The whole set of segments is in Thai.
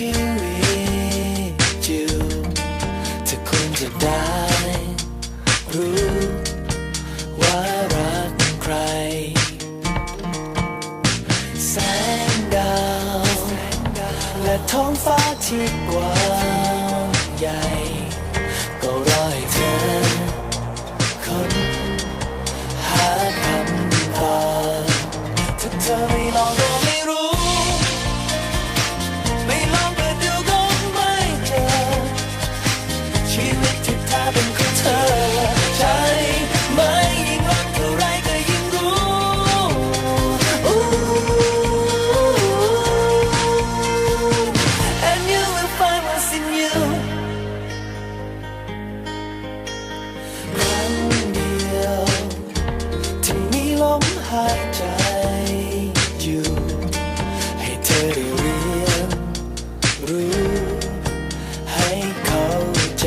ชีวิตอยู่เธอคงจะได้รู้ ว่ารักใคร แสงดาว และท้องฟ้าที่กว้างใหญ่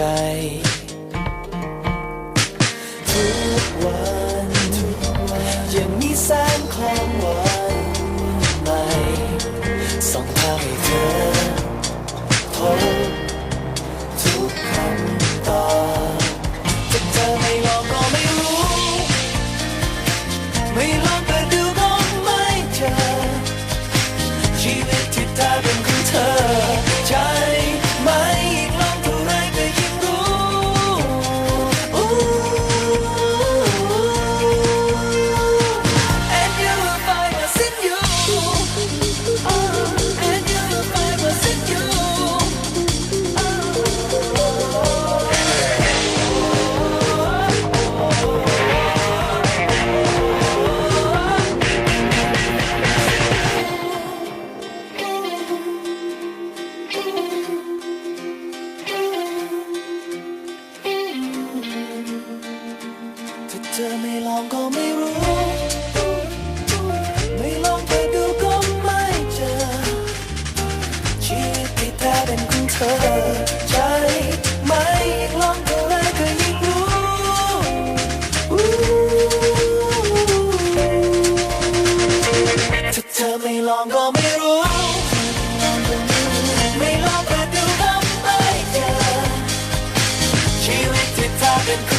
ใจทุกวันยังมีแสงของวันใหม่ส่องทางให้เธอพบทุกคำตอบถ้าเธอไม่ลองก็ไม่รู้ ไม่ลองก็ดูก็ไม่เจอชีวิตที่แท้เป็นของเธอ ธอไม่ลองก็ไม่รู้ ไม่ลองก็ดูก็ไม่เจอ ชีวิตที่แท้เป็นของเธอใช่ไหมยิ่งลองเท่าไรก็ยิ่งรู้ถ้าเธอไม่ลองก็ไม่รู้ ไม่ลองก็ดูก็ไม่เจอ ชีวิตที่แท้เป็นของ